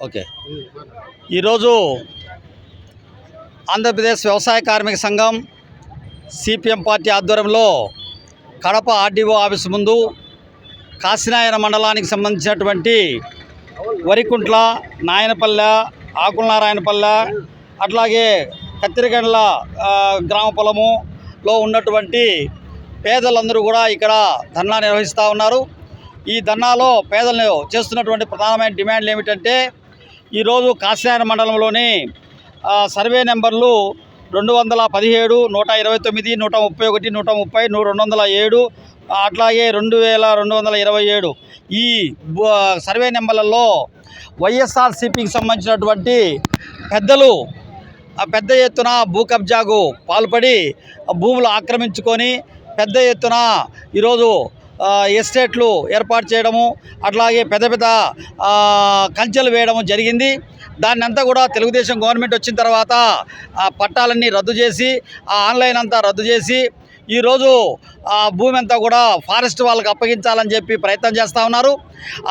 Okay. ఈరోజు ఆంధ్రప్రదేశ్ వ్యవసాయ కార్మిక సంఘం సిపిఎం పార్టీ ఆధ్వర్యంలో కడప ఆర్డీఓ ఆఫీస్ ముందు కాశీనాయన మండలానికి సంబంధించినటువంటి వరికుంట్ల నాయనపల్లె ఆకులనారాయణపల్లె అట్లాగే కత్తిరిగండ్ల గ్రామ పొలములో ఉన్నటువంటి పేదలందరూ కూడా ఇక్కడ ధర్నా నిర్వహిస్తూ ఉన్నారు. ఈ ధర్నాలో పేదలను చేస్తున్నటువంటి ప్రధానమైన డిమాండ్లు ఏమిటంటే ఈరోజు కాశీనాయన మండలంలోని సర్వే నెంబర్లు రెండు వందల పదిహేడు నూట ఇరవై తొమ్మిది నూట ముప్పై ఒకటి నూట ముప్పై రెండు వందల ఏడు అట్లాగే రెండు వేల రెండు వందల ఇరవై ఏడు. ఈ సర్వే నెంబర్లలో వైఎస్ఆర్సీపీకి సంబంధించినటువంటి పెద్దలు ఆ పెద్ద ఎత్తున భూ కబ్జాకు పాల్పడి భూములు ఆక్రమించుకొని పెద్ద ఎత్తున ఈరోజు ఎస్టేట్లు ఏర్పాటు చేయడము అట్లాగే పెద్ద పెద్ద కంచెలు వేయడము జరిగింది. దాన్ని అంతా కూడా తెలుగుదేశం గవర్నమెంట్ వచ్చిన తర్వాత ఆ పట్టాలన్నీ రద్దు చేసి ఆ ఆన్లైన్ అంతా రద్దు చేసి ఈరోజు ఆ భూమి అంతా కూడా ఫారెస్ట్ వాళ్ళకి అప్పగించాలని చెప్పి ప్రయత్నం చేస్తూ ఉన్నారు.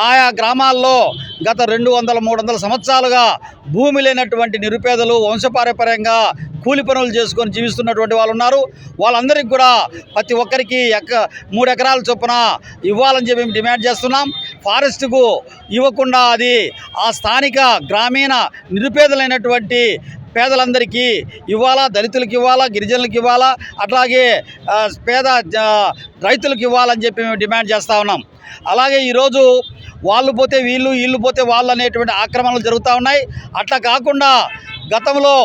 ఆయా గ్రామాల్లో గత రెండు వందల మూడు వందల సంవత్సరాలుగా భూమి లేనటువంటి నిరుపేదలు వంశపారంపర్యంగా కూలి పనులు చేసుకొని జీవిస్తున్నటువంటి వాళ్ళు ఉన్నారు. వాళ్ళందరికీ కూడా ప్రతి ఒక్కరికి ఎక్క మూడు ఎకరాల చొప్పున ఇవ్వాలని చెప్పి మేము డిమాండ్ చేస్తున్నాం. ఫారెస్ట్కు ఇవ్వకుండా అది ఆ స్థానిక గ్రామీణ నిరుపేదలైనటువంటి పేదలందరికీ ఇవ్వాలా దళితులకు ఇవ్వాలా గిరిజనులకు ఇవ్వాలా అట్లాగే పేద రైతులకు ఇవ్వాలని చెప్పి మేము డిమాండ్ చేస్తూ ఉన్నాం. అలాగే ఈరోజు వాళ్ళు పోతే వీళ్ళు వీళ్ళు పోతే వాళ్ళు అనేటువంటి ఆక్రమణలు జరుగుతూ ఉన్నాయి. అట్లా కాకుండా గతంలో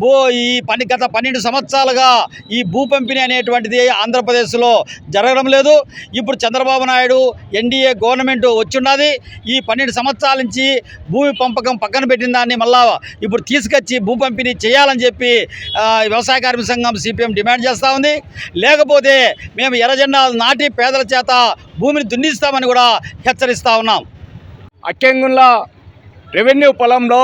భూ ఈ పని గత పన్నెండు సంవత్సరాలుగా ఈ భూ పంపిణీ అనేటువంటిది ఆంధ్రప్రదేశ్లో జరగడం లేదు. ఇప్పుడు చంద్రబాబు నాయుడు ఎన్డీఏ గవర్నమెంట్ వచ్చిన్నది ఈ పన్నెండు సంవత్సరాల నుంచి భూమి పంపకం పక్కన పెట్టిన దాన్ని మళ్ళా ఇప్పుడు తీసుకొచ్చి భూ పంపిణీ చేయాలని చెప్పి వ్యవసాయ కార్మిక సంఘం సిపిఎం డిమాండ్ చేస్తూ ఉంది. లేకపోతే మేము ఎర్రజెండాలు నాటి పేదల చేత భూమిని దున్నిస్తామని కూడా హెచ్చరిస్తూ ఉన్నాం. అక్కెంగుల రెవెన్యూ పొలంలో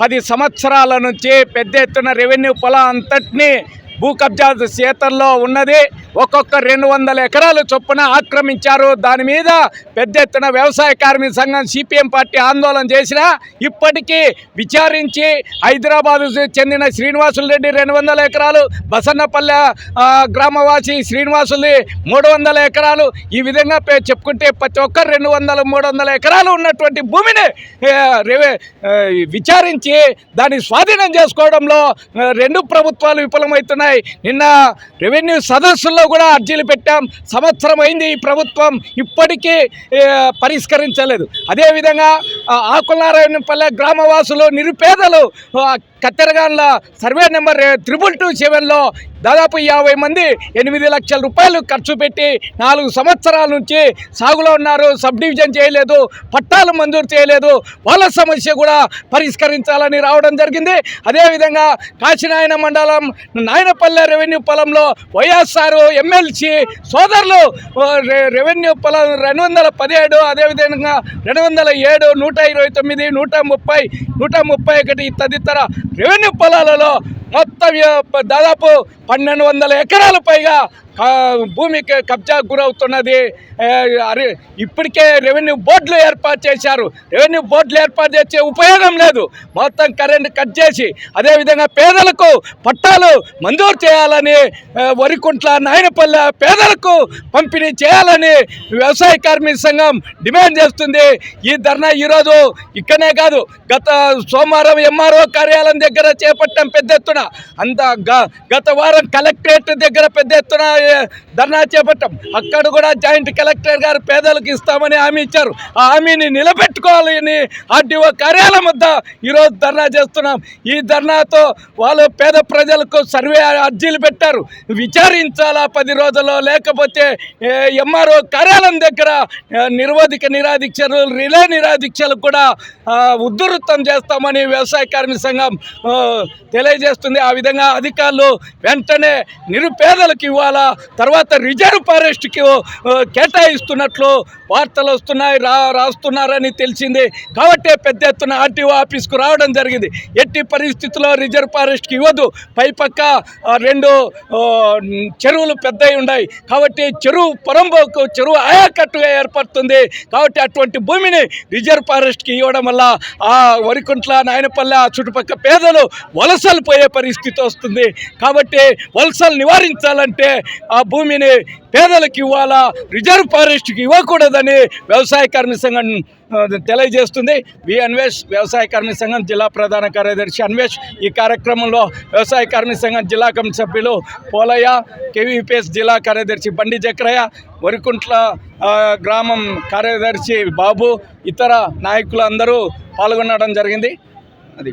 పది సంవత్సరాల నుంచి పెద్ద ఎత్తున రెవెన్యూ పొలం అంతటినీ భూ కబ్జా చేతల్లో ఉన్నది. ఒక్కొక్క రెండు వందల ఎకరాలు చొప్పున ఆక్రమించారు. దాని మీద పెద్ద ఎత్తున వ్యవసాయ కార్మిక సంఘం సిపిఎం పార్టీ ఆందోళన చేసిన ఇప్పటికీ విచారించి హైదరాబాద్ చెందిన శ్రీనివాసులు రెడ్డి రెండు వందల ఎకరాలు బసన్నపల్లె గ్రామవాసి శ్రీనివాసులది మూడు వందల ఎకరాలు. ఈ విధంగా చెప్పుకుంటే ప్రతి ఒక్కరు రెండు వందల మూడు వందల ఎకరాలు ఉన్నటువంటి భూమిని విచారించి దాన్ని స్వాధీనం చేసుకోవడంలో రెండు ప్రభుత్వాలు విఫలమవుతున్నాయి. నిన్న రెవెన్యూ సదస్సుల్లో కూడా అర్జీలు పెట్టాం. సంవత్సరం అయింది ఈ ప్రభుత్వం ఇప్పటికీ పరిష్కరించలేదు. అదేవిధంగా ఆ, ఆకులనారాయణపల్లె గ్రామవాసులు నిరుపేదలు కత్తెరగాన్ల సర్వే నెంబర్ త్రిబుల్ టూ సెవెన్లో దాదాపు యాభై మంది ఎనిమిది లక్షల రూపాయలు ఖర్చు పెట్టి నాలుగు సంవత్సరాల నుంచి సాగులో ఉన్నారు. సబ్ డివిజన్ చేయలేదు పట్టాలు మంజూరు చేయలేదు. వాళ్ళ సమస్య కూడా పరిష్కరించాలని రావడం జరిగింది. అదేవిధంగా కాశీనాయన మండలం నాయనపల్లె రెవెన్యూ పొలంలో వైఎస్ఆర్ ఎమ్మెల్సీ సోదరులు రెవెన్యూ పొలం రెండు వందల పదిహేడు అదేవిధంగా రెండు వందల ఏడు నూట ఇరవై తొమ్మిది నూట ముప్పై నూట ముప్పై ఒకటి తదితర రెవెన్యూ పొలాలలో మొత్తం దాదాపు పన్నెండు వందల ఎకరాలు పైగా భూమికి కబ్జా గురవుతున్నది. అరే ఇప్పటికే రెవెన్యూ బోర్డులు ఏర్పాటు చేశారు. రెవెన్యూ బోర్డులు ఏర్పాటు చేసే ఉపయోగం లేదు. మొత్తం కరెంట్ కట్ చేసి అదేవిధంగా పేదలకు పట్టాలు మంజూరు చేయాలని వరికుంట్ల నాయనపల్లె పేదలకు పంపిణీ చేయాలని వ్యవసాయ కార్మిక సంఘం డిమాండ్ చేస్తుంది. ఈ ధర్నా ఈరోజు ఇక్కడనే కాదు గత సోమవారం ఎంఆర్ఓ కార్యాలయం దగ్గర చేపట్టాం పెద్ద ఎత్తున. అంత గ- గత వారం కలెక్టరేట్ దగ్గర పెద్ద ఎత్తున ధర్నా చేపట్టాం. అక్కడ కూడా జాయింట్ కలెక్టర్ గారు పేదలకు ఇస్తామని హామీ ఇచ్చారు. ఆ హామీని నిలబెట్టుకోవాలని ఆర్డీఓ కార్యాలయం వద్ద ఈరోజు ధర్నా చేస్తున్నాం. ఈ ధర్నాతో వాళ్ళు పేద ప్రజలకు సర్వే అర్జీలు పెట్టారు. విచారించాలా పది రోజుల్లో? లేకపోతే ఎంఆర్ఓ కార్యాలయం దగ్గర నిరోధిక నిర్వధిక రిలే నిరాధీక్షలు కూడా ఉద్ధృతం చేస్తామని వ్యవసాయ కార్మిక సంఘం తెలియజేస్తుంది. ఆ విధంగా అధికారులు వెంటనే నిరుపేదలకు ఇవ్వాలా? తర్వాత రిజర్వ్ ఫారెస్ట్కి కేటాయిస్తున్నట్లు వార్తలు వస్తున్నాయి రా రాస్తున్నారని తెలిసింది. కాబట్టి పెద్ద ఎత్తున ఆర్టీఓ ఆఫీస్కు రావడం జరిగింది. ఎట్టి పరిస్థితుల్లో రిజర్వ్ ఫారెస్ట్కి ఇవ్వదు. పైపక్క రెండు చెరువులు పెద్దవి ఉన్నాయి. కాబట్టి చెరువు పొరంబోకు చెరువు ఆయాకట్టుగా ఏర్పడుతుంది. కాబట్టి అటువంటి భూమిని రిజర్వ్ ఫారెస్ట్కి ఇవ్వడం వల్ల ఆ వరికుంట్ల నాయనపల్లె ఆ చుట్టుపక్కల పేదలు వలసలు పోయే పరిస్థితి వస్తుంది. కాబట్టి వలసలు నివారించాలంటే ఆ భూమిని పేదలకు ఇవ్వాలా? రిజర్వ్ ఫారెస్ట్కి ఇవ్వకూడదని వ్యవసాయ కార్మిక సంఘం తెలియజేస్తుంది. వి అన్వేష్ వ్యవసాయ కార్మిక సంఘం జిల్లా ప్రధాన కార్యదర్శి అన్వేష్. ఈ కార్యక్రమంలో వ్యవసాయ కార్మిక సంఘం జిల్లా కమిటీ సభ్యులు పోలయ్య కేవీపీఎస్ జిల్లా కార్యదర్శి బండి జక్రయ్య వరికుంట్ల గ్రామం కార్యదర్శి బాబు ఇతర నాయకులు అందరూ పాల్గొనడం జరిగింది. అది